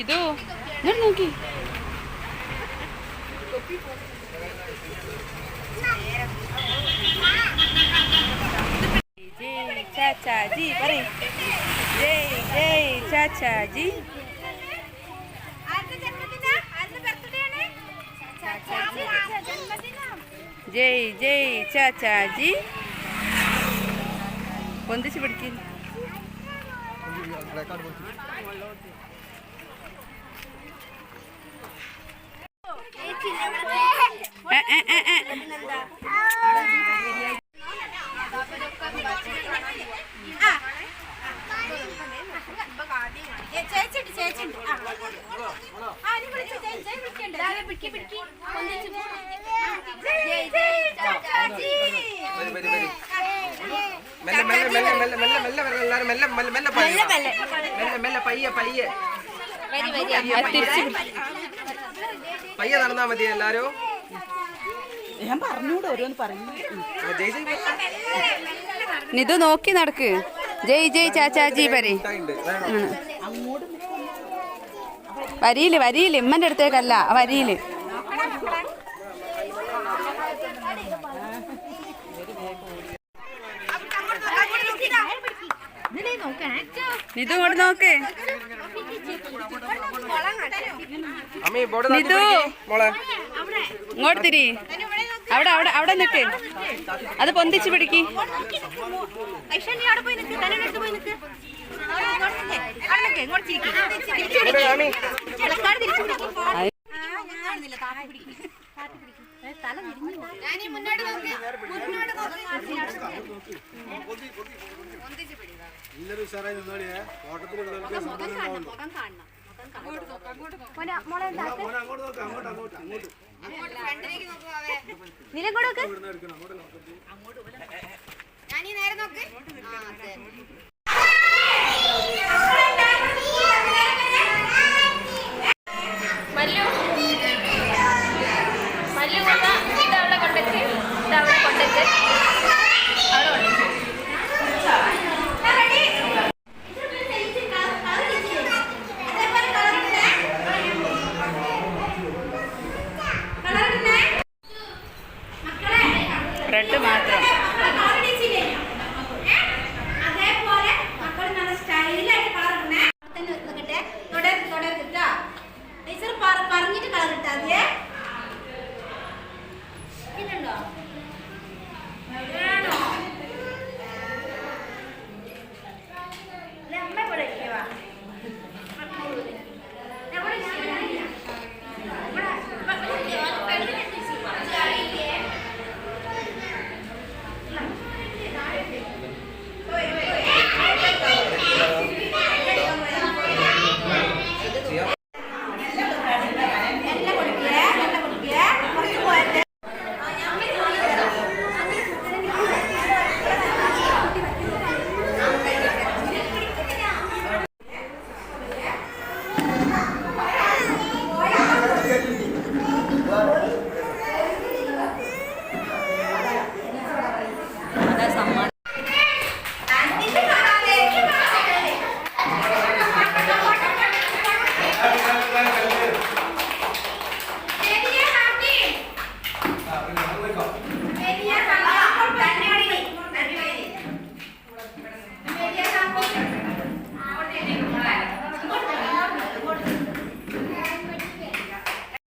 ഇതു ഇങ്ങോട്ട് നോക്കി. ജയ് ചാച്ചാജി പറയ് ജയ് ജയ് ചാച്ചാജി ആരുടെ ജന്മദിനം? ആരുടെ birthday ആണ്? ജന്മദിനം. ജയ് മെല്ലെ മെല്ലെ മെല്ലെ മെല്ലെ മെല്ലെ മെല്ലെ വരണം എല്ലാവരും മെല്ലെ മെല്ലെ മെല്ലെ പയ്യെ മെല്ലെ മെല്ലെ പയ്യെ പയ്യെ തിരിച്ച് പിടി. പയ്യെ നടന്നാ മതി എല്ലാരും. ഞാൻ പറഞ്ഞൂടെ ഓരോന്ന് പറഞ്ഞു ജയ് നോക്കി നടക്ക്. ജയ് ജയ് ചാച്ചാജി പരി. വരിയിൽ വരിയിൽ. ഉമ്മന്റെ അടുത്തേക്കല്ല വരിയിൽ. ഇത് കൊണ്ട് നോക്ക്. നിതു. ഇങ്ങോട്ട് തിരി. അവിടെ അവിടെ അവിടെ നിക്ക്. അത് പൊന്തിച്ച് പിടിക്ക്. ഇല്ലൊരു നീ നിന്നോടിയേ ഉഷാറായി നിന്നോളിയേ ഓട്ടത്തിൽ മുഖം കാണണം. നിലകൊടൊക്കെ ഞാനീ നേരെ നോക്ക് ആ മല്ലു മല്ലു കൊണ്ടെത്തി അവിടെ കൊണ്ടെത്തി ബ്രെഡ് മാത്രം. ไอ้เนี่ย